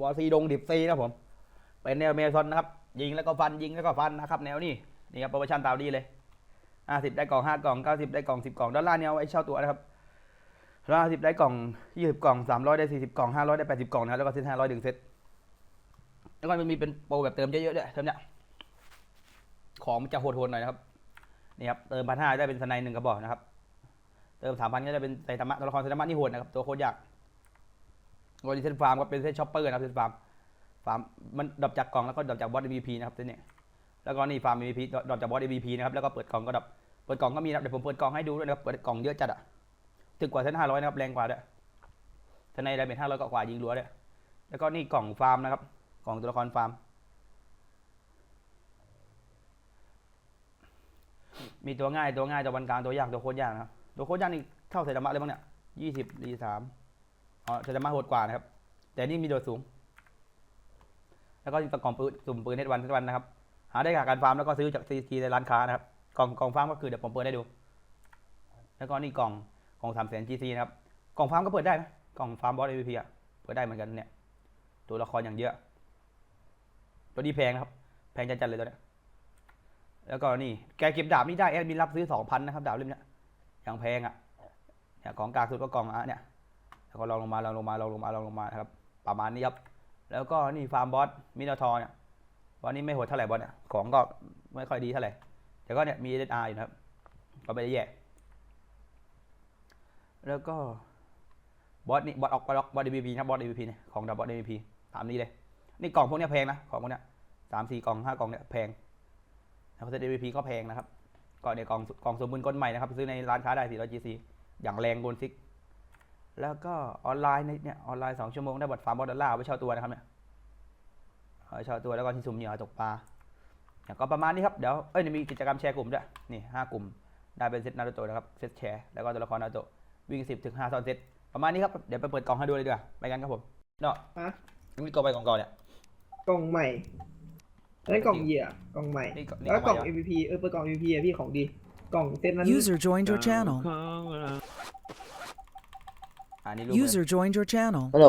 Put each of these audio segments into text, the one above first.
วอซีดงดิบซีนะผม เป็นแนวเมซอนนะครับ ยิงแล้วก็ฟันยิงแล้วก็ฟันนะครับ แนวนี้นี่ครับโปรโมชั่นตามนี้เลยห้าสิบได้กล่องห้ากล่องเก้าสิบได้กล่องสิบกล่องด้านล่างเนี่ยเอาไว้เช่าตัวนะครับห้าสิบได้กล่องยี่สิบกล่องสามร้อยได้สี่สิบกล่องห้าร้อยได้แปดสิบกล่องนะแล้วก็เซ็ตห้าร้อยดึงเซ็ตแล้วก็มันมีเป็นโปรแบบเติมเยอะๆด้วยเติมเนี่ยของมันจะโหดๆหน่อยนะครับนี่ครับเติมพันห้าได้เป็นสไนด์หนึ่งกระบอกนะครับ เติมสามพันก็จะเป็นไซตามะตัวละครไซตามะนี่โหดนะครับตัวโคตรยาก วันนี้เซนฟาร์มก็เป็นเซนช็อปเปอร์นะครับเซนฟาร์มฟาร์มมันดรอปจากกล่องแล้วก็ดรอปจากบอส MVP นะครับตัวเนี้ยแล้วก็นี่ฟาร์ม MVP ดรอปจากบอส MVP นะครับแล้วก็เปิดกล่องก็ดรอปเปิดกล่องก็มีนะเดี๋ยวผมเปิดกล่องให้ดูด้วยนะครับเปิดกล่องเยอะจัดอะถึงกว่าเส้นห้าร้อยนะครับแรงกว่าด้วยทนายไดเป็นห้าร้อยกว่ายิงรัวด้วยแล้วก็นี่กล่องฟาร์มนะครับกล่องตัวละครฟาร์มมีตัวง่ายตัวง่ายตัวปานกลางตัวยากตัวโคตรยากนะครับตัวโคตรยากนี่เท่าไซตามะเลยมั้งเนี่ยยี่สิบรีสาม อ๋อไซตามะโหดกว่านะครับ แต่นี่มีโดดสูง แล้วก็ประกอบปืนสุ่มปืนเทวันเทวันนะครับ หาได้จากการฟาร์มแล้วก็ซื้อจากซีทีในร้านค้านะครับ กล่องกล่องฟาร์มก็คือเดี๋ยวผมเปิดให้ดู แล้วก็นี่กล่องกล่องสามแสนจีซีนะครับ กล่องฟาร์มก็เปิดได้นะกล่องฟาร์มบอสเอพีอะ เปิดได้เหมือนกันเนี่ย ตัวละครอย่างเยอะ ตัวนี้แพงนะครับ แพงจัดๆเลยตัวเนี้ยแล้วก็นี่ แกเก็บดาบนี่ได้แอดมินรับซื้อสองพันนะครับ ดาบเล่มเนี้ยอย่างแพงอะเนี่ยของกลางสุดก็กล่องอะเนี่ย แล้วก็ลองลงมาลองลงมาลองลงมาลองลงมาครับประมาณนี้ครับ แล้วก็นี่ฟาร์มบอสมินาทอเนี่ยวันนี้ไม่โหดเท่าไหร่บอสเนี่ยของก็ไม่ค่อยดีเท่าไหร่แต่ก็เนี่ยมีเออาร์อยู่นะครับ ก็ไม่ได้แย่แล้วก็บอสนี่บอสออกบอสออกบอสดีบีพีนะบอสดีบีพีเนี่ยของดับบอสดีบีพีตามนี้เลย นี่กล่องพวกเนี้ยแพงนะของพวกเนี้ยสามสี่กล่องห้ากล่องเนี่ยแพงแล้วเซตดีบีพีก็แพงนะครับก็เนี่ยกล่องกล่องสมบูรณ์ก้นใหม่นะครับ ซื้อในร้านค้าได้400 GC อย่างแรงโกนซิก แล้วก็ออนไลน์ในเนี่ยออนไลน์สองชั่วโมงได้บัตรฟาร์มบอลดอลลาร์เอาไปเช่าตัวนะครับเนี่ยเอาไปเช่าตัวแล้วก็ที่สุ่มเหยื่อตกปลาเนี่ยก็ประมาณนี้ครับเดี๋ยวเอ้ยเดี๋ยวมีกิจกรรมแชร์กลุ่มด้วยนี่ห้ากลุ่มได้เป็นเซตนารูโตะนะครับเซตแชร์แล้วก็ตัวละครนารูโตะวิ่งสิบถึงห้าตอนเซตประมาณนี้ครับเดี๋ยวไปเปิดกล่องให้ดูเลยดีกว่าไปกันครับผมเนาะฮะนี่ก็ไปกล่องก่อนเนี่ยกล่องใหม่อันนั้นกล่องเหยื่อกล่องใหม่นี่ก็นี่แล้วก็กล่องมาเยอะ MVP เออเปิดกล่อง MVP อะพี่ของดีกล่องเซตนั้น User joined your channel. อ่านี่รูปเลย User joined your channel. ฮัลโหล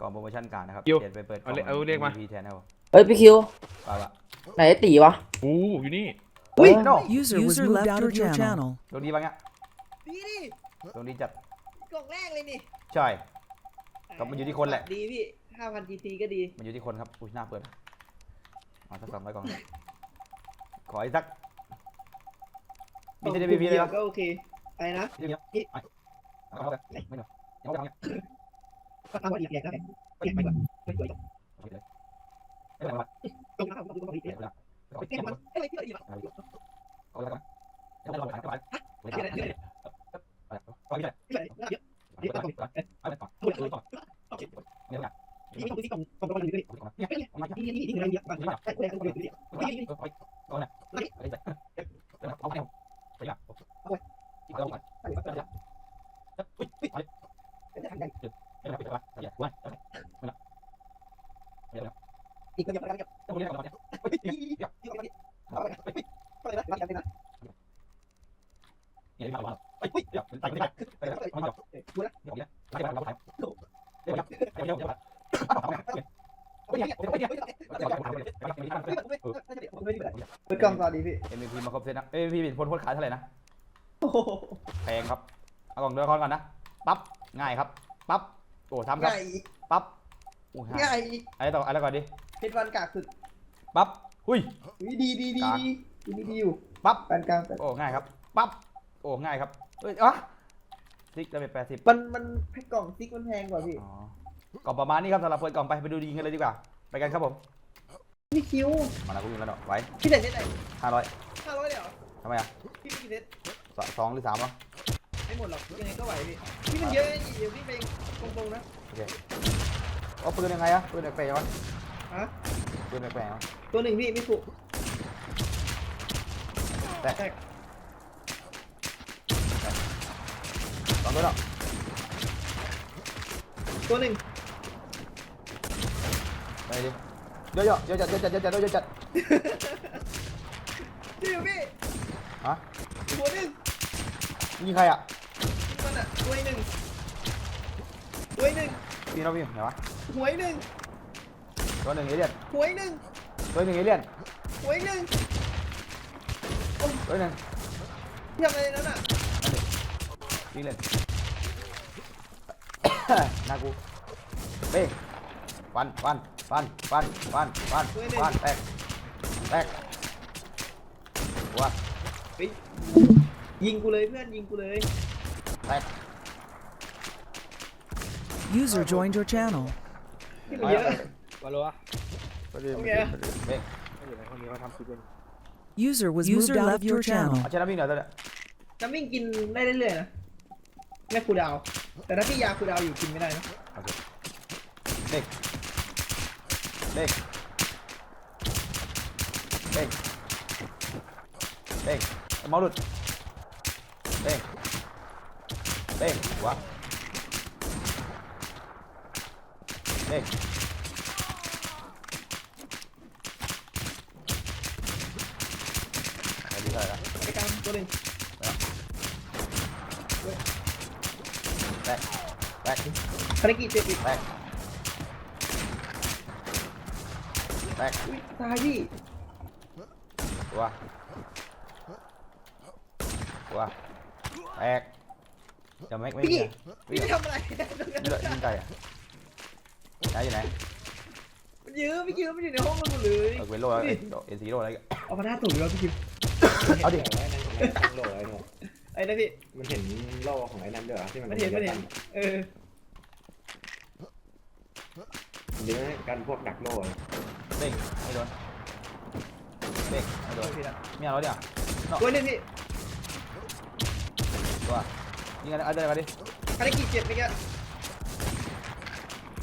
กล่องโปรโมชั่นการดนะครับอยู่เดี๋ยวไปเปิดกล่เอาองเลขเอาเลขมาพีแทนนะครับผมเฮ้ยพี่คิว ไปละไหนไอ้ตีวะ อู้อยู่นี่ อุ้ยเออโน่ User was moved out of your channel. ตรงนี้บ้างเนี่ยดีดิตรงนี้จัด กล่องแรกเลยนี่ใช่ ก็มันอยู่ที่คนแหละ ดีพี่5,000 GT ก็ดี มันอยู่ที่คนครับ อุ้ยหน้าเปิดมาสักสองร้อยกล่องขออีกสัก มีเซนพีพีเลยกคล่รัอบงก็โอเค ไปนะไม่เหรอยังไม่ได้ยังไม่ได้ก็ทำว่าอีกแยกได้เก็บไปก่อนไม่สวยไม่ได้ไม่ได้ตรงนั้นผมก็อีกแยกไม่ได้เก็บมันอะไรที่อะไรดีวะเอา เลยครับยังไม่ได้ไม่ได้ไม่ได้ไม่ได้ไม่ได้ไม่ได้ที่อะไรเยอะเยอะกล่องไม่ได้ไม่ได้พูดเลยนี่ต้องซื้อกล่องกล่องประมาณนี้เนี่ยนี่นี่นี่นี่เยอะมากใช่ใช่ใช่นี่นี่นี่ อีกก็ยังไม่ได้ยังไม่ได้อะไรนะอะไรนะ เปิดกล่องก่อนดีพี่ MVP มาครบเซตนะ MVP เป็นคนโคตรขายเท่าไหร่นะ โอ้โหแพงครับ เอากล่องตัวละครก่อนนะ ปั๊บ ง่ายครับ ปั๊บ โอ้ทำครับ ง่ายอีกปั๊บโอ้ง่ายง่ายอีกอะไรต่ออะไรก่อนดิเพชรวันกากสุดปั๊บหุ้ยดีดีดีดีดีดีดีอยู่ปั๊บ ปานกลางโอ้ ง่ายครับ ปั๊บ โอ้ ง่ายครับเฮ้ยอะซิกจะเป็นแปดสิบมันมันแพ็กกล่องซิกมันแพงกว่าพี่ อ๋อกล่องประมาณนี้ครับสำหรับเปิดกล่องไป ไปดูดีกันเลยดีกว่า ไปกันครับผม พี่คิวมาแล้วกูยิงแล้วเนาะไว้พี่แต่เซ็ตไหนห้าร้อยห้าร้อยเลยเหรอทำไมอะพี่ไม่กี่เซ็ตสสองหรือสามวะไม่หมดหรอกยังไงก็ไหวพี่พี่มันเยอะไงเดี๋ยวพี่ไปตรงๆนะโอเคเอาปืนยังไงอะปืนแปลกๆวะฮะปืนแปลกๆวะตัวหนึ่งพี่ไม่ถูกแต่แตกสองตัวเนาะตัวหนึ่งไปดิ เยอะๆเยอะๆเยอะๆเยอะๆเยอะๆเยอะๆเยอะพี่อยู่พี่ๆฮะหัวหนึ่งยิงใครอะมันอะตัวหนึ่งตัวหนึ่งพี่เราพี่ไหนวะหวยหนึ่งตัวหนึ่งเอเลี่ยนหวยหนึ่งตัวหนึ่งเอเลี่ยนหวยหนึ่งตัวหนึ่งทำอะไรนั่นอะวิ่งเล่นหน้ากูเบ้งฟันฟัน ฟันฟันฟันฟันฟันแตกแตกหัวเฮ้ยยิงกูเลยเพื่อนยิงกูเลยแตก User joined your channel. ที่มันเยอะ วาโลอะตัวนี้โอเคเบ้งไม่อยู่ในห้องนี้เขาทำคลิปเป็น User was moved out of your channel. เอาชนะวิ่งหน่อยตัวเนี้ยจะวิ่งกินได้เรื่อยๆนะไม่คูลดาวน์แต่ถ้าพี่ยาคูลดาวน์อยู่กินไม่ได้นะเบ้ง เบ้งเบ้งเบ้งเมาหลุดเบ้งเบ้งหัวเบ้งไปดีเท่าไหร่ละไปกลางตัวหนึ่งแตกแตกภารกิจเจ็บอีกแตก แตกอุ้ยตายพี่ตัวตัวแตกจะไม่ไม่พี่มีพี่วิ่งทำอะไรวิ่งเลยยิงไก่อะไหนอยู่ไหนมันยื้อพี่ยื้อมันอยู่ในห้องมันหมดเลยเออเวนโลแล้วเอ็นซีโลอะไรกันเอามาหน้าตุ่มแล้วพี่คิวเอาดิไอ้นั่นไอ้ตั้งโลไอ้หนูไอ้นะพี่มันเห็นโลของไอ้นั่นด้วยเหรอที่มันมันเห็นมันเห็นเออเยอะกันพวกดักโลอะ เด้งไม่โดนเด้งไม่โดโดนนพี่ละไม่เอาแล้วเนี่ยตัวหนึงพี่ตัวยิงกันเอาเดินกันดิภารกิจเจ็บเมื่อกี้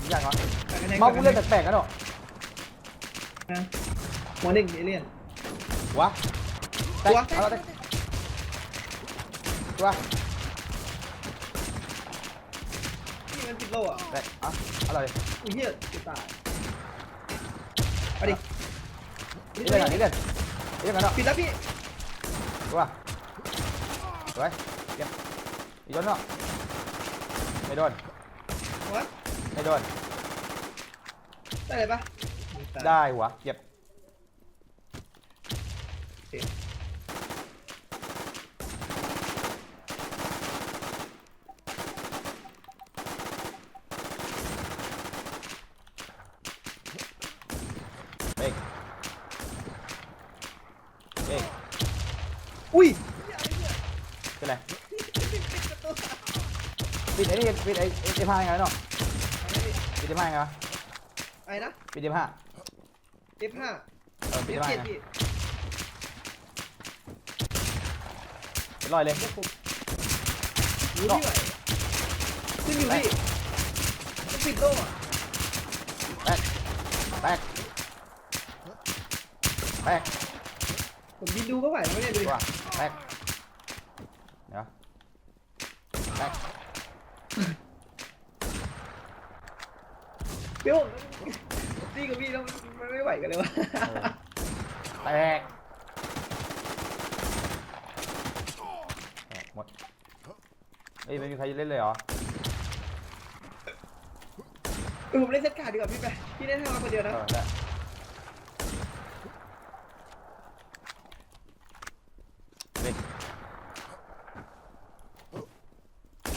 ยิงยากเหรอแต่กระแทกเมากูเล่นแปลกๆกันหรอนะหัวหนึ่งเอเลี่ยนวะแตตัวกเอาแล้วแตกตัวนี่มันติดโลอะแตกอะอะไรอุ้ยเหี้ยจะตายเอาดิ นี่เล่นกันนี่เล่นนี่เล่นกันเนาะปิดแล้วพี่ตัวสวยเก็บอีกโดนเนาะไม่โดนหัวไม่โดนได้เลยปะได้หัวเก็บเบ้งเบ้ง อุ้ย เป็นไรปิดไอ้นี่ปิดไอ้ไอ้ผ้ายังไงเนาะปิดไอ้ผ้ายังไงวะไอ้นะ ปิดไอ้ผ้า F5 เออปิดไอ้ผ้า F7 ยังไงพี่เป็นรอยเลยรู้ที่ไหวขึ้นอยู่พี่ต้องปิดโลอะแตกแตกแตกผมบินดูก็ไหวแล้วเนี่ยดูดิตัวแตกเดี๋ยวแตก พี่โอ้นี่กับพี่ต้องมันไม่ไหวกันเลยวะแตกแตกหมดเอ้ยไม่มีใครเล่นเลยเหรอเออผมเล่นเซตการ์ดดีกว่าพี่ไปพี่เล่นให้เราคนเดียวเอนะอได้เบ้ง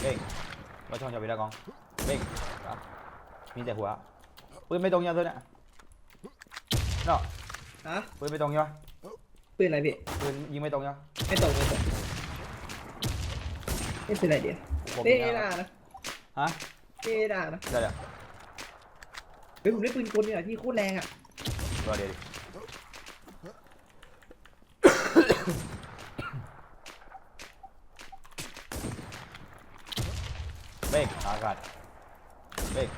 เบ้ง เราช่องจะไปดากองเบ้งครับมีแต่หัวปืนไม่ตรงยังตัวเนี่ยเนาะฮะปืนไม่ตรงยังปืนอะไรพี่ปืนยิงไม่ตรงยังไม่ตกไม่ตกไม่เป็นไรเดียวผมเต้ยิงเอแล้วดานะฮะเต้เอดานะเดี๋ยวเดี๋ยวเฮ้ยผมได้ปืนกลเนี่ยที่โคตรแรงอะตัวเดียวดิเบ้งอากาศเบ้ง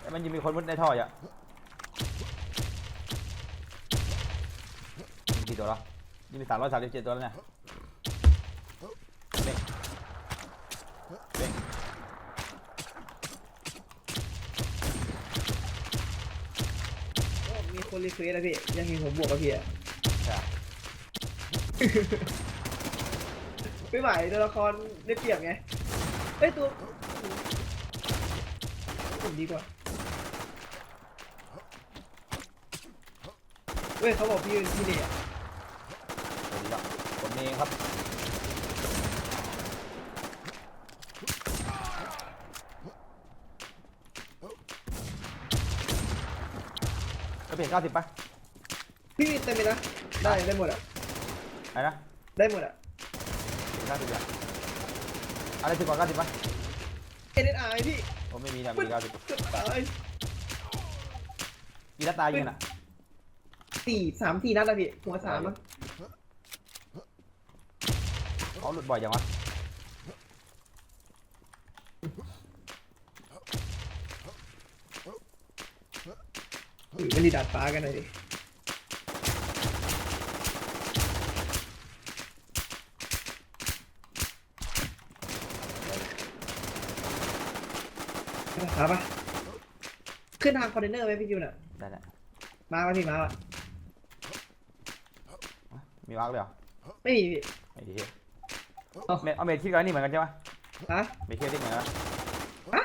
เอ้ย มันยิงมีคนมุดในท่ออะยิงกี่ตัวแล้วยิงมีสามร้อยสามสิบเจ็ดตัวแล้วเนี่ยเบ้งเบ้งโอ้มีคนรีเควสแล้วพี่ ยังมีผมบวกกับพี่อะใช่ ไม่ไหวตัวละครได้เปรียบไงเฮ้ยตัวผมดีกว่า เว้ยเขาบอกพี่พี่เนี่ยสวัสดีครับผมเองครับกระเพียนเก้าสิบป่ะพี่มีเต็มเลยนะได้ได้หมดอะอะไรนะได้หมดอะเก้าสิบอย่างอะไรสิบกว่าเก้าสิบป่ะเอ็นไอพี่ผมไม่มีนะมีเก้าสิบเกือบตายกีฬาตายยิงน่ะ สี่สามสี่นัดอะพี่หัวสามมั้งเขาหลุดบ่อยจังวะหรือมันดีดาดฟ้ากันหน่อยดิครับปะขึ้นทางคอนเทนเนอร์ไหมพี่คิวน่ะ ได้แหละมาปะพี่มาปะ มีวาร์กเลยเหรอไม่มีพี่ ไอ้เหี้ยเอ้า เมเอาเมทคิดกันนี่เหมือนกันใช่ไหมฮะ เมทคิดเด็กเหมือนกันฮะ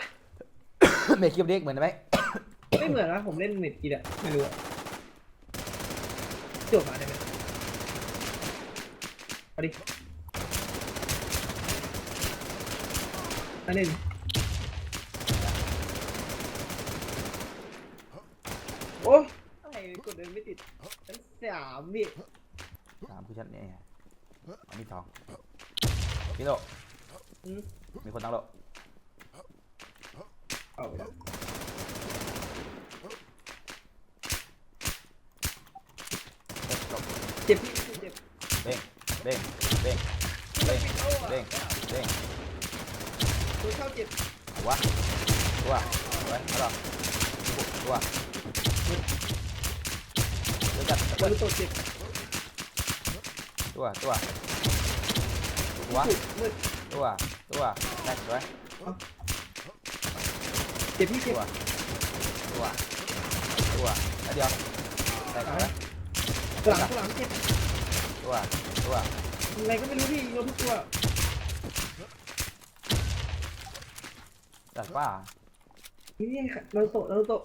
เมทคิดเด็กเหมือนไหมไม่เหมือนนะผมเล่นเน็ตกีดอะไม่รู้อะจบมาได้ไหมเอาดิอันนี้โอ้ยอะไรกดเดินไม่ติดชั้นสามพี่ สามคือชั้นนี่ไงอันนี้สองพี่โลอืม มีคนตั้งโลเอาไปแล้วเจ็บพี่เจ็บเด้งเด้งเด้ง เด้งเข้าอะเด้ง เด้งตัวเข้าเจ็บหัวตัวไว้แล้วก็ตัวตัวจัดตัวตัวเจ็บ ตัวตัวหัวมืดมืดตัวตัวแม็กไว้เจ็บพี่เจ็ตับวตัวตัวแล้วเดียวแม็กไว้หลังหลังเจ็บตัวตัวอะไรก็ไม่รู้พี่โดนทุกตัวจัดป้านี่นี่เราโตะเราโตะ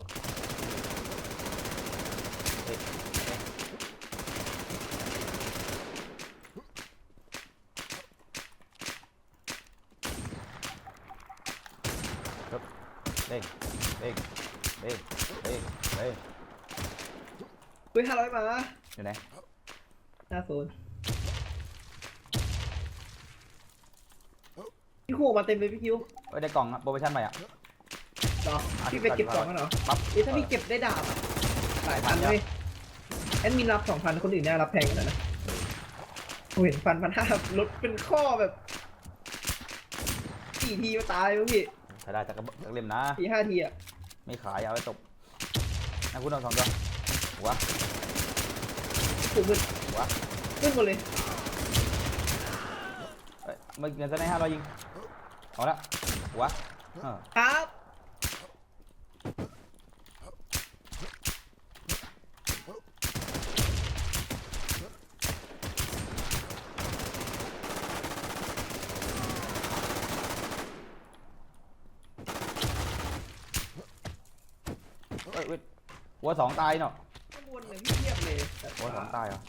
เด้งเด้งเด้งเด้งเด้ง เฮ้ยห้าร้อยมาอยู่ไหนหน้าโซนพี่คู่ออกมาเต็มเลยพี่คิวเอ้ยได้กล่องโปรโมชั่นใหม่อะเหรอพี่ไปเก็บกล่องกันเหรอปั๊บ เอ้ยถ้าพี่เก็บได้ดาบอะหลายพันเลยแอดมินรับสองพันคนอื่นเนี่ยรับแพงกว่านั้นนะผมเห็นพันพันห้าลดเป็นข้อแบบสี่ทีมาตายมั้งพี่ใช้ได้จากกระบอกจากเล่มนะ สี่ห้าทีอะไม่ขายเอาไปตบนะคุณเอาสองตัว หัวถูกมึนหัวมึนหมดเลยเอ้ยเมื่อเงินจะได้ห้าร้อยยิงเอาละหัวเออครับเอ้ยเว้ยหัวสองตายเนาะ ข้างบนเนี่ยพี่เทียบเลยหัวสองตายเหรอ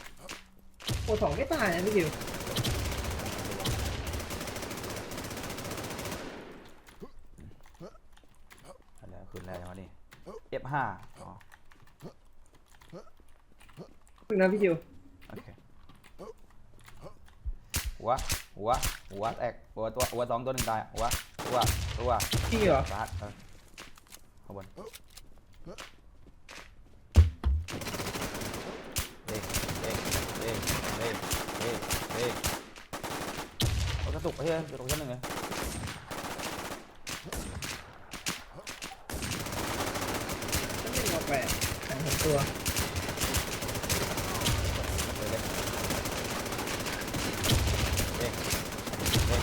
หัวสองไม่ตายนะพี่คิวอะไรคืนอะไรวะนี่ F5 อ๋อพึ่งนะพี่คิวโอเคหัวหัวหัวแตกหัวตัวหัวสองตัวหนึ่งตายหัวตัวตัวจริงเหรอฟาดเออข้างบนเด้งเด้งเด้งเด้งเด้ง เด้งเอากระตุกไปเฮ้ยกระตุกชั้นหนึ่งเลยนั่นเป็นหัวแปดแข่งของตัว เลยเลยเด้งเด้ง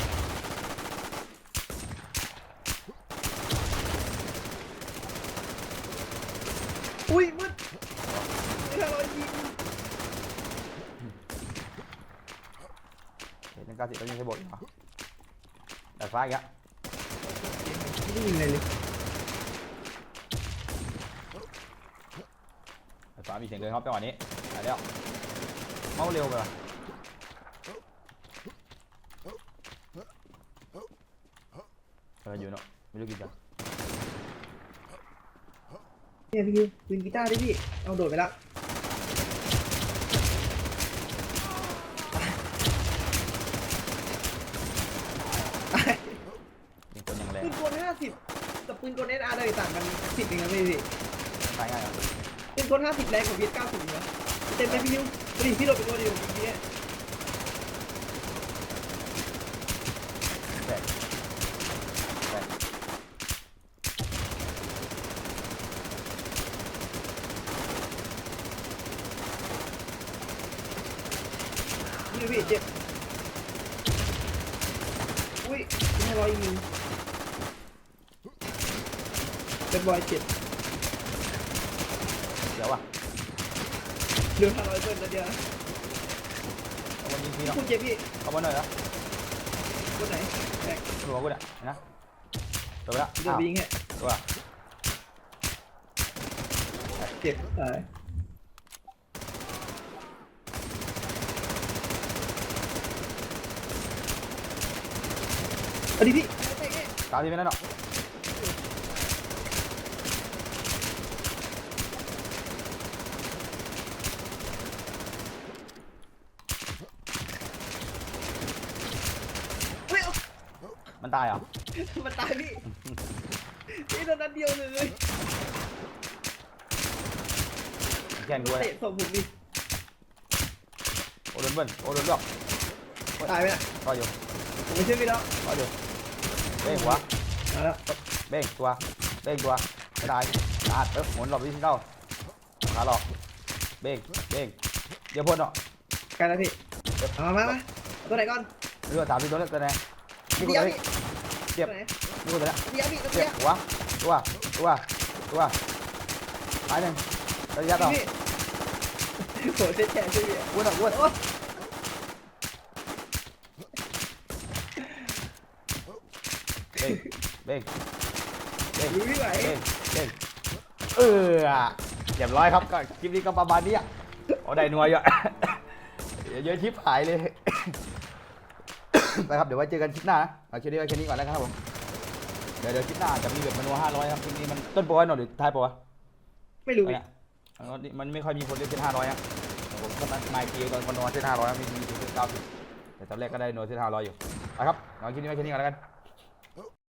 อุ้ยมืดไม่ทันร้อยยิง เก้าสิบแล้วยังใช้บทอยู่เหรอดาดฟ้าอีกแล้วไม่ได้ยิงเลยเลยดาดฟ้ามีเสียงเกินเขาไปกว่านี้ไปแล้วเมาเร็วไปว่ะเอออยู่เนาะไม่รู้กี่จังเนี่ยพี่ปืนกีตาร์ดิพี่เอาโดดไปละ ยิงคนอย่างแรง ปืนกลห้าสิบกับ ปืนกลเอสอาร์เลยต่างกันสิบเองนะพี่พี่ตายง่ายอะปืนกลห้าสิบแรงกว่าเวียดเก้าสิบนะเต็มไปพี่นิวดูดิพี่โดดไปตัวเดียวพี่เนี่ยแตกแตกนี่ดูพี่เจ็บอุ้ยห้าร้อยยิง เป็นบอยเจ็บเดี๋ยวว่ะเหลือห้าร้อยเปิดแล้วเดียวเอาบอลยิงทีเนาะคุณเจ็บพี่เอาบอลหน่อยเหรอคนไหนแบกหัวกูเนี่ยเห็นนะตัวไปละเดี๋ยวอ้าวไปยิงให้ตัวเจ็บตายเอาดิพี่ตามที่ไม่ได้เนาะ เฮ้ยเอา มันตายเหรอมันตายพี่พี่โดนนัดเดียวเลยแข่งกูเลยเตะส่งผมดิโอ้โดนเบิ้ลโอ้โดนลวกตายไหมน่ะก็อยู่ผมไม่เชื่อพี่แล้วก็อยู่เบ้งหัวมาแล้วเบ้งตัวเบ้งตัวไม่ตายอาดเออหมุนหลบดิจิทัลขาหลอกเบ้งเบ้งเดี๋ยวพ่นเนาะไกันแล้วพี่เอามามามาเอาตัวไหนก่อนเรือสามที่ตัวนี้ตัวไหนนี่กูเดีตัยววนี้พี่ เจ็บตัวไหนนี่กูตัวนี้เดียวพี่ตัวเจ็เดีบยวหัวตัวตัวตัวตายหนึ่งระยะต่อพี่โหเจ็บแขนช่วยพี่อ้วนอะอ้วนโอ้เบ้งเบ้งเบ้งยไม่ไหวเด้งเด้งเอออะเรียบร้อยครับก็คลิปนี้ก็ประมาณนี้อะเอาได้นัวอยู่อะเดี๋ยวเยอะชิปหายเลย นะครับ เดี๋ยวไว้เจอกันคลิปหน้านะเอาคลิปนี้ไว้แค่นี้ก่อนแล้วกันครับผม เดี๋ยวเดี๋ยวคลิปหน้าจะมีแบบมนัวห้าร้อยครับคลิปนี้มันต้นโปรยหน่อยหรือท้ายโปรวะไม่รู้เอาพี่เนี่ยมันไม่ค่อยมีคนเล่นเส้นห้าร้อยอะผมก็มามาอีกทีตอนมนัวเส้นห้าร้อยมีมีถึงเส้นเก้าสิบแต่ตอนแรกก็ได้นัวเส้นห้าร้อยอยู่ไปครับเอาคลิปนี้ไว้แค่นี้ก่อนแล้วกัน